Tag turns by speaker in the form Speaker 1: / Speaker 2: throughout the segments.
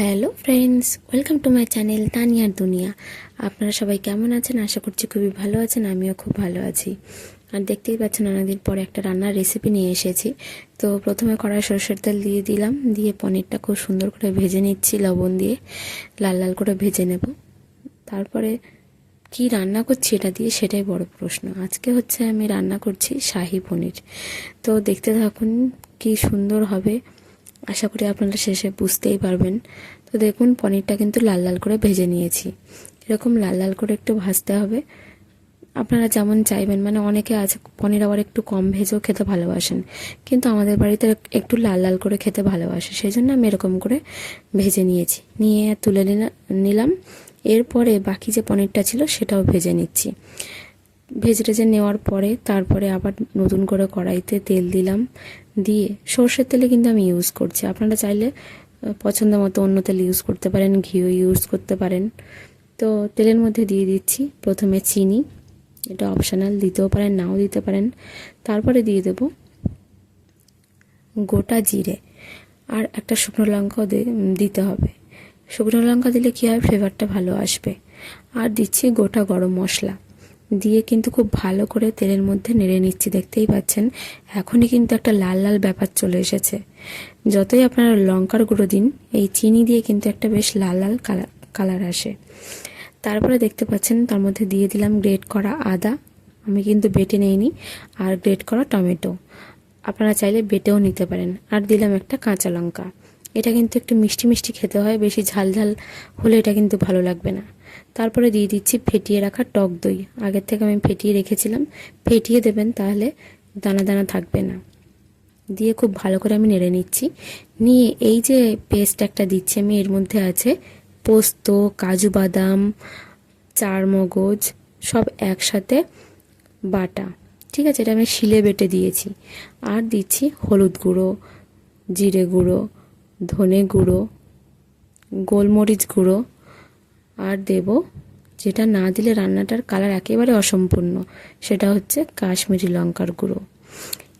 Speaker 1: Hello friends, welcome to my channel তানিয়ার দুনিয়া। আপনারা সবাই কেমন আছেন? আশা করছি খুবই ভালো আছেন, আমিও খুব ভালো আছি। আর দেখতেই পাচ্ছেন, অনেকদিন পরে একটা রান্নার রেসিপি নিয়ে এসেছি। তো প্রথমে কড়াই সরষের তেল দিয়ে দিলাম, দিয়ে পনিরটা খুব সুন্দর করে ভেজে নিচ্ছি লবণ দিয়ে। লাল লাল করে ভেজে নেব। তারপরে কি রান্না করছি এটা দিয়ে সেটাই বড় প্রশ্ন। আজকে হচ্ছে আমি রান্না করছি শাহি পনির। তো দেখতে থাকুন কি সুন্দর হবে। আশা করি আপনারা শেষে বুঝতেই পারবেন। তো দেখুন, পনিরটা কিন্তু লাল লাল করে ভেজে নিয়েছি। এরকম লাল লাল করে একটু ভাজতে হবে। আপনারা যেমন চাইবেন মানে অনেকে আছে, পনির আবার একটু কম ভেজেও খেতে ভালোবাসেন। কিন্তু আমাদের বাড়িতে একটু লাল লাল করে খেতে ভালোবাসে। সেই জন্য আমি এরকম করে ভেজে নিয়েছি। নিয়ে তুলে নিলাম। এরপরে বাকি যে পনিরটা ছিল, সেটাও ভেজে নিচ্ছি। ভেজে টেজে নেওয়ার পরে তারপরে আবার নতুন করে কড়াইতে তেল দিলাম। দিয়ে সর্ষের তেলে কিন্তু আমি ইউজ করছি। আপনারা চাইলে পছন্দ মতো অন্য তেল ইউজ করতে পারেন, ঘিও ইউজ করতে পারেন। তো তেলের মধ্যে দিয়ে দিচ্ছি প্রথমে চিনি। এটা অপশানাল দিতেও পারেন, নাও দিতে পারেন। তারপরে দিয়ে দেব গোটা জিরে। আর একটা শুকনো লঙ্কাও দিতে হবে। শুকনো লঙ্কা দিলে কী হয়? ফ্লেভারটা ভালো আসবে। আর দিচ্ছি গোটা গরম মশলা। দিয়ে কিন্তু খুব ভালো করে তেলের মধ্যে নেড়ে নিচ্ছি, দেখতেই পাচ্ছেন। এখনই কিন্তু একটা লাল লাল ব্যাপার চলে এসেছে। যতই আপনারা লঙ্কার গুঁড়ো দিন, এই চিনি দিয়ে কিন্তু একটা বেশ লাল লাল কালার কালার আসে। তারপরে দেখতে পাচ্ছেন, তার মধ্যে দিয়ে দিলাম গ্রেট করা আদা। আমি কিন্তু বেটে নেইনি। আর গ্রেট করা টমেটো। আপনারা চাইলে বেটেও নিতে পারেন। আর দিলাম একটা কাঁচা লঙ্কা। এটা কিন্তু একটু মিষ্টি মিষ্টি খেতে হয়, বেশি ঝাল ঝাল হলে এটা কিন্তু ভালো লাগবে না। তারপরে দিয়ে দিচ্ছি ফেটিয়ে রাখা টক দই। আগের থেকে আমি ফেটিয়ে রেখেছিলাম, ফেটিয়ে দেবেন তাহলে দানা দানা থাকবে না। দিয়ে খুব ভালো করে আমি নেড়ে নিচ্ছি। নিয়ে এই যে পেস্ট একটা দিচ্ছি আমি, এর মধ্যে আছে পোস্ত, কাজু বাদাম চার মগজ সব একসাথে বাটা। ঠিক আছে, এটা আমি শিলে বেটে দিয়েছি। আর দিচ্ছি হলুদ গুঁড়ো, জিরে গুঁড়ো ধনে গুঁড়ো, গোলমরিচ গুঁড়ো আর দেব যেটা না দিলে রান্নাটার কালার একেবারে অসম্পূর্ণ। সেটা হচ্ছে কাশ্মীরি লঙ্কার গুঁড়ো।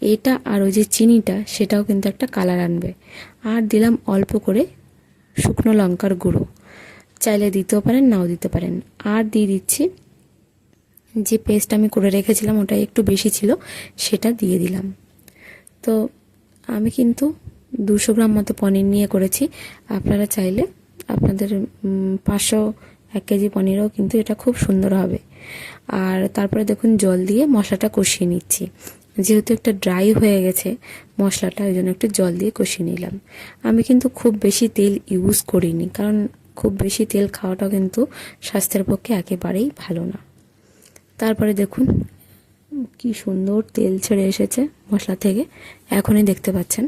Speaker 1: এটা আর ওই যে চিনিটা, সেটাও কিন্তু একটা কালার আনবে। আর দিলাম অল্প করে শুকনো লঙ্কার গুঁড়ো। চাইলে দিতেও পারেন, নাও দিতে পারেন। আর দিয়ে দিচ্ছি যে পেস্ট আমি করে রেখেছিলাম ওটা একটু বেশি ছিল, সেটা দিয়ে দিলাম। তো আমি কিন্তু দুশো গ্রাম মতো পনির নিয়ে করেছি। আপনারা চাইলে আপনাদের পাঁচশো এক কেজি পনিরও কিন্তু এটা খুব সুন্দর হবে। আর তারপরে দেখুন, জল দিয়ে মশলাটা কষিয়ে নিচ্ছি। যেহেতু একটা ড্রাই হয়ে গেছে মশলাটা, ওই জন্য একটু জল দিয়ে কষিয়ে নিলাম। আমি কিন্তু খুব বেশি তেল ইউজ করিনি, কারণ খুব বেশি তেল খাওয়াটাও কিন্তু স্বাস্থ্যের পক্ষে একেবারেই ভালো না। তারপরে দেখুন, কি সুন্দর তেল ছেড়ে এসেছে মশলা থেকে। এখনই দেখতে পাচ্ছেন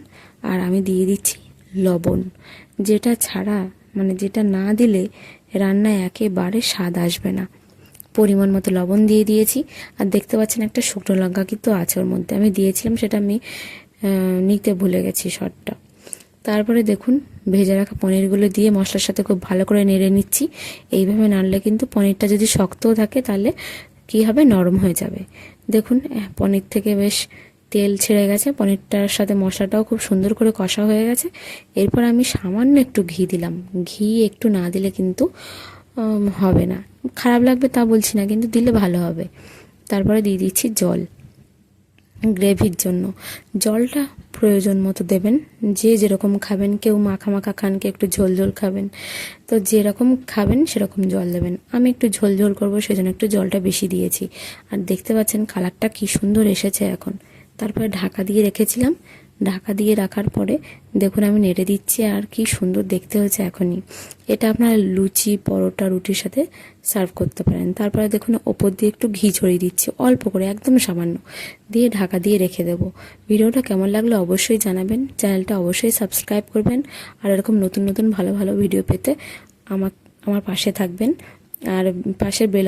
Speaker 1: আর আমি দিয়ে দিচ্ছি লবণ। যেটা ছাড়া মানে যেটা না দিলে রান্নায় একেবারে স্বাদ আসবে না। পরিমাণ মতো লবণ দিয়ে দিয়েছি। আর দেখতে পাচ্ছেন একটা শুকনো লঙ্কা কিন্তু আছে ওর মধ্যে। আমি দিয়েছিলাম, সেটা আমি নিতে ভুলে গেছি শটটা। তারপরে দেখুন, ভেজে রাখা পনিরগুলো দিয়ে মশলার সাথে খুব ভালো করে নেড়ে নিচ্ছি। এইভাবে নাড়লে কিন্তু পনিরটা যদি শক্তও থাকে, তাহলে কি হবে? নরম হয়ে যাবে। দেখুন পনির থেকে বেশ তেল ছেড়ে গেছে, পনিরটার সাথে মশলাটাও খুব সুন্দর করে কষা হয়ে গেছে। এরপর আমি সামান্য একটু ঘি দিলাম। ঘি একটু না দিলে কিন্তু হবে না। খারাপ লাগবে তা বলছি না, কিন্তু দিলে ভালো হবে। তারপরে দিয়ে দিচ্ছি জল, গ্রেভির জন্য। জলটা প্রয়োজন মতো দেবেন। যে যেরকম খাবেন, কেউ মাখা মাখা খান, কেউ একটু ঝোল ঝোল খাবেন, তো যেরকম খাবেন সেরকম জল দেবেন। আমি একটু ঝোল ঝোল করব, সেজন্য একটু জলটা বেশি দিয়েছি। আর দেখতে পাচ্ছেন কালারটা কি সুন্দর এসেছে এখন। তারপরে ঢাকা দিয়ে রেখেছিলাম। ঢাকা দিয়ে রাখার পরে দেখুন আমি নেড়ে দিচ্ছি আর কি সুন্দর দেখতে হয়েছে এখনই। এটা আপনারা লুচি, পরোটা, রুটির সাথে সার্ভ করতে পারেন। তারপরে দেখুন ওপর দিয়ে একটু ঘি ছড়িয়ে দিচ্ছি, অল্প করে, একদম সামান্য। দিয়ে ঢাকা দিয়ে রেখে দেবো। ভিডিওটা কেমন লাগল অবশ্যই জানাবেন। চ্যানেলটা অবশ্যই সাবস্ক্রাইব করবেন। আর এরকম নতুন নতুন ভালো ভালো ভিডিও পেতে আমার আমার পাশে থাকবেন। আর পাশের বেল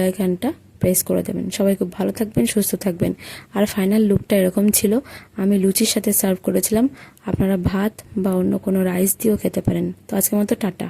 Speaker 1: প্রেস করে দেবেন। সবাই খুব ভালো থাকবেন, সুস্থ থাকবেন। আর ফাইনাল লুকটা এরকম ছিল, আমি লুচির সাথে সার্ভ করেছিলাম। আপনারা ভাত বা অন্য কোনো রাইস দিয়েও খেতে পারেন। তো আজকের মতো টাটা।